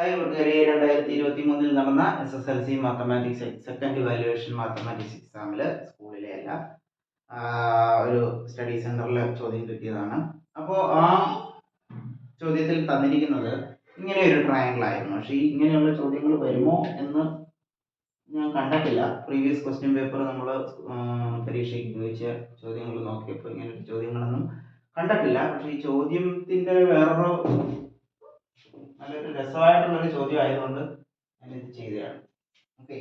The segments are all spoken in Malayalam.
ഹായ് കൂട്ടുകാരെ രണ്ടായിരത്തി ഇരുപത്തി മൂന്നിൽ നടന്ന S S L C mathematics second valuation mathematics എക്സാമിൽ സ്കൂളിലെ അല്ല ഒരു സ്റ്റഡി സെന്ററിൽ ചോദ്യം കിട്ടിയതാണ്. അപ്പോൾ ആ ചോദ്യത്തിൽ തന്നിരിക്കുന്നത് ഇങ്ങനെ ഒരു ട്രയാങ്കിൾ ആയിരുന്നു. പക്ഷേ ഇങ്ങനെയുള്ള ചോദ്യങ്ങൾ വരുമോ എന്ന് ഞാൻ കണ്ടിട്ടില്ല. പ്രീവിയസ് ക്വസ്റ്റ്യൻ പേപ്പർ നമ്മൾ പരീക്ഷയ്ക്ക് ഉപയോഗിച്ച ചോദ്യങ്ങൾ നോക്കിയപ്പോൾ ഇങ്ങനെ ചോദ്യങ്ങളൊന്നും കണ്ടിട്ടില്ല. പക്ഷേ ഈ ചോദ്യത്തിന്റെ വേറൊരു നല്ലൊരു രസമായിട്ടുള്ളൊരു ചോദ്യം ആയതുകൊണ്ട് ഞാൻ ഇത് ചെയ്തതാണ്. ഓക്കെ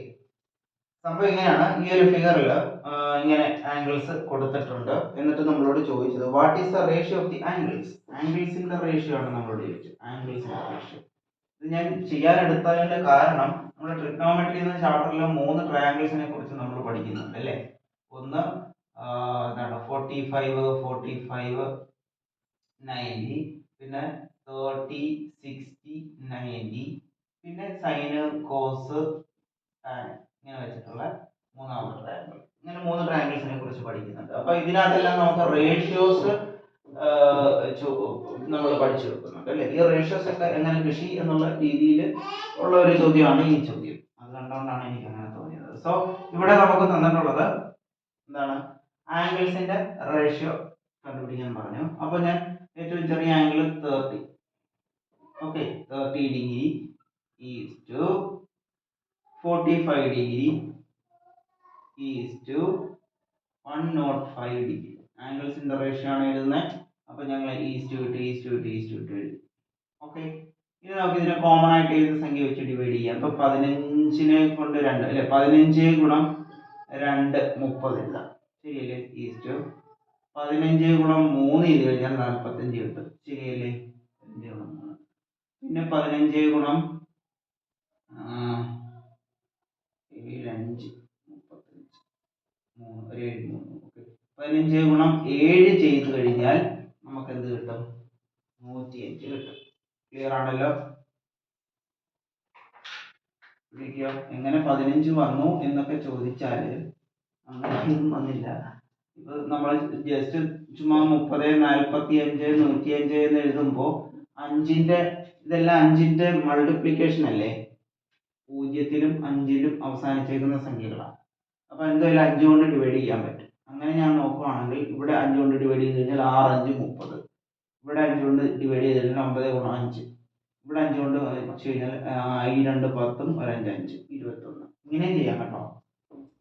സംഭവം ഇങ്ങനെയാണ്. ഈ ഒരു ഫിഗറിൽ ഇങ്ങനെ ആംഗിൾസ് കൊടുത്തിട്ടുണ്ട്. എന്നിട്ട് നമ്മളോട് ചോദിച്ചത് what is the ratio of the angles ആംഗിൾസിന്റെ ratio ആണ് നമ്മളോട് ചോദിച്ചത്. ആംഗിൾസിന്റെ റേഷ്യോ ഇത് ഞാൻ ചെയ്യാനെടുത്തതിന്റെ കാരണം നമ്മൾ ട്രിഗ്നോമെട്രി എന്ന ചാപ്റ്ററിൽ മൂന്ന് ട്രയാംഗിൾസിനെ കുറിച്ച് നമ്മൾ പഠിക്കുന്നുണ്ട് അല്ലേ? ഒന്ന് എന്താണ് forty five forty five ninety പിന്നെ തേർട്ടി നയന്റി പിന്നെ സൈന് കോസ് ഇങ്ങനെ വെച്ചിട്ടുള്ള മൂന്നാമത്തെ ട്രയാങ്കിൾ ഇങ്ങനെ മൂന്ന് ട്രയാങ്കിൾസിനെ കുറിച്ച് പഠിക്കുന്നുണ്ട്. അപ്പൊ ഇതിനകത്തെല്ലാം നമുക്ക് റേഷ്യോസ് നമ്മൾ പഠിച്ചു വെക്കുന്നുണ്ട് അല്ലെ? ഈ റേഷ്യോസ് ഒക്കെ എങ്ങനെ കൃഷി എന്നുള്ള രീതിയിൽ ഉള്ള ഒരു ചോദ്യമാണ് ഈ ചോദ്യം. അത് കണ്ടുകൊണ്ടാണ് എനിക്ക് അങ്ങനെ തോന്നിയത്. സോ ഇവിടെ നമുക്ക് തന്നിട്ടുള്ളത് എന്താണ്? ആംഗിൾസിന്റെ റേഷ്യോ കണ്ടുപിടിക്കാൻ പറഞ്ഞു. അപ്പൊ ഞാൻ ഏറ്റവും ചെറിയ angle thirty thirty degree is to forty five degree is to one nought five degree ആംഗിൾസിന്റെ ratio ആണ് എഴുതുന്നത് അപ്പോൾ ഞങ്ങൾ ഈസ്റ്റ് വിട്ട് ഈസ്റ്റ് വിട്ട് ഈസ്റ്റ് വിട്ട് എഴുതി. ഓക്കെ ഇനി നമുക്ക് ഇതിനെ കോമൺ ആയിട്ട് ഏത് സംഖ്യ വെച്ച് ഡിവൈഡ് ചെയ്യാം? അപ്പോൾ പതിനഞ്ചിനെ കൊണ്ട് രണ്ട് അല്ലെ? പതിനഞ്ച് ഗുണം രണ്ട് മുപ്പത് എഴുതാം. ശരിയല്ലേ? ഈസ്റ്റ് പതിനഞ്ച് ഗുണം മൂന്ന് ചെയ്ത് കഴിഞ്ഞാൽ നാൽപ്പത്തഞ്ച് കിട്ടും. ശരിയല്ലേ? പിന്നെ പതിനഞ്ച് ഗുണം ഏഴഞ്ച് മുപ്പത്തഞ്ച് ഒരു ഏഴ് മൂന്ന് പതിനഞ്ച് ഗുണം ഏഴ് ചെയ്ത് കഴിഞ്ഞാൽ നമുക്ക് എന്ത് കിട്ടും? നൂറ്റി അഞ്ച് കിട്ടും. ക്ലിയർ ആണല്ലോ. എങ്ങനെ പതിനഞ്ച് വന്നു എന്നൊക്കെ ചോദിച്ചാൽ അങ്ങനെയൊന്നും വന്നില്ല. ഇപ്പൊ നമ്മൾ ജസ്റ്റ് ചുമ്മാ മുപ്പത് നാൽപ്പത്തി അഞ്ച് നൂറ്റി അഞ്ച് എന്ന് എഴുതുമ്പോ അഞ്ചിന്റെ ഇതെല്ലാം അഞ്ചിന്റെ മൾട്ടിപ്ലിക്കേഷൻ അല്ലേ? പൂജ്യത്തിലും അഞ്ചിലും അവസാനിച്ചേക്കുന്ന സംഖ്യകളാണ്. അപ്പോൾ എന്തായാലും അഞ്ച് കൊണ്ട് ഡിവൈഡ് ചെയ്യാൻ പറ്റും. അങ്ങനെ ഞാൻ നോക്കുവാണെങ്കിൽ ഇവിടെ അഞ്ച് കൊണ്ട് ഡിവൈഡ് ചെയ്ത് കഴിഞ്ഞാൽ ആറ് അഞ്ച് മുപ്പത്. ഇവിടെ അഞ്ച് കൊണ്ട് ഡിവൈഡ് ചെയ്ത് കഴിഞ്ഞാൽ ഒമ്പത് ഗുണം അഞ്ച്. ഇവിടെ അഞ്ച് കൊണ്ട് വെച്ച് കഴിഞ്ഞാൽ ഈ രണ്ട് പത്തും ഒരു അഞ്ച് ഇരുപത്തൊന്ന്. ഇങ്ങനെയും ചെയ്യാം കേട്ടോ.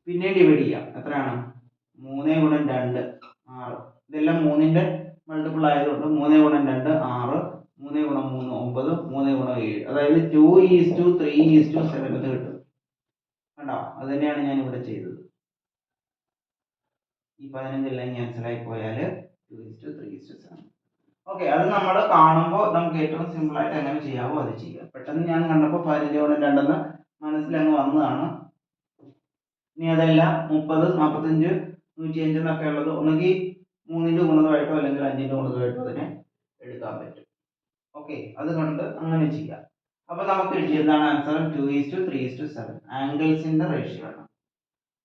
പിന്നെ ഡിവൈഡ് ചെയ്യാം. എത്രയാണ്? മൂന്ന് ഗുണം രണ്ട് ആറ്. ഇതെല്ലാം മൂന്നിന്റെ മൾട്ടിപ്പിൾ ആയതുകൊണ്ട് മൂന്ന് ഗുണം രണ്ട് ആറ്. മൂന്ന് ഗുണം മൂന്ന് ഒമ്പത് മൂന്ന് ഗുണം ഏഴ്. അതായത് two is to three is to seven എന്ന് കിട്ടും. കണ്ടോ? അത് തന്നെയാണ് ഞാൻ ഇവിടെ ചെയ്തത്. ഈ പതിനഞ്ചെല്ലാം ക്യാൻസൽ ആയി പോയാൽ two is to three is to seven okay അത് നമ്മൾ കാണുമ്പോൾ നമുക്ക് ഏറ്റവും സിമ്പിൾ ആയിട്ട് എങ്ങനെ ചെയ്യാവോ അത് ചെയ്യാം. പെട്ടെന്ന് ഞാൻ കണ്ടപ്പോൾ പതിനഞ്ച് ഗുണം രണ്ടെന്ന് മനസ്സിലങ്ങ് വന്നതാണ്. ഇനി അതല്ല മുപ്പത് നാൽപ്പത്തഞ്ച് നൂറ്റി അഞ്ച് എന്നൊക്കെ ഉള്ളത് ഒന്നുകിൽ മൂന്നിന്റെ ഗുണതമായിട്ടോ അല്ലെങ്കിൽ അഞ്ചിന്റെ ഗുണതമായിട്ടോ അതിനെ എടുക്കാൻ പറ്റും. ഓക്കെ അത് കണ്ട് അങ്ങനെ ചെയ്യാം. അപ്പൊ നമുക്ക് കിട്ടിയതാണ് answer two is to three is to seven ആംഗിൾസിന്റെ ratio ആണ്.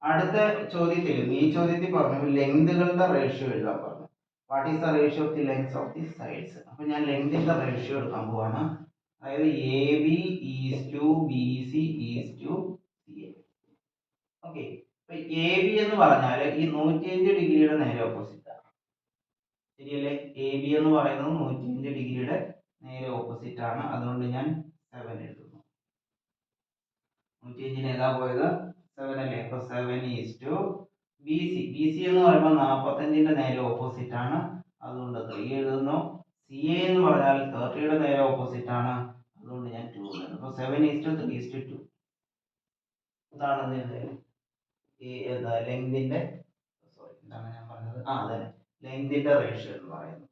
അടുത്ത ചോദ്യത്തിൽ ഈ ചോദ്യത്തിൽ പറഞ്ഞു ലെങ്തുകളുടെ റേഷ്യോ എഴുതാൻ പറഞ്ഞു. What is the ratio of the lengths of the sides അപ്പൊ ഞാൻ ലെങ്തിന്റെ റേഷ്യോ എടുക്കാൻ പോവാണ്. അതായത് A B is to B C is to C A okay അപ്പൊ എ ബി എന്ന് പറഞ്ഞാൽ ഈ നൂറ്റിയഞ്ച് ഡിഗ്രിയുടെ നേരെ ഓപ്പോസിറ്റ് ആണ്. ശരിയല്ലേ? എ ബി എന്ന് പറയുന്നത് നൂറ്റിയഞ്ച് ഡിഗ്രി നേരെ ഓപ്പോസിറ്റ് ആണ് അതുകൊണ്ട് ഞാൻ സെവൻ എഴുതുന്നു. നൂറ്റിയഞ്ചിന് ഏതാ പോയത്? സെവൻ അല്ലേ? അപ്പൊ seven is to B C B C എന്ന് പറയുമ്പോൾ നാൽപ്പത്തഞ്ചിന്റെ നേരെ ഓപ്പോസിറ്റ് ആണ്. അതുകൊണ്ട് ത്രീ എഴുതുന്നു. സി എ എന്ന് പറഞ്ഞാൽ തേർട്ടിയുടെ നേരെ ഓപ്പോസിറ്റ് ആണ്. അതുകൊണ്ട് ഞാൻ ടു എഴുതുന്നു അപ്പൊ seven is to three is to two sorry എന്താണ് ഞാൻ പറഞ്ഞത്? ആ അതെ ലെങ്തിന്റെ റേഷ്യോ എന്ന് പറയുന്നത്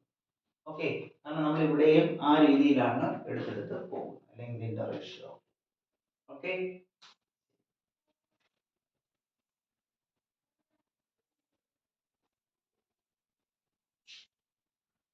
ഓക്കെ കാരണം നമ്മൾ ഇവിടെയും ആ രീതിയിലാണ് എടുത്തെടുത്ത് പോകുന്നത്. ലെങ്തിന്റെ റേഷ്യോ ഓക്കെ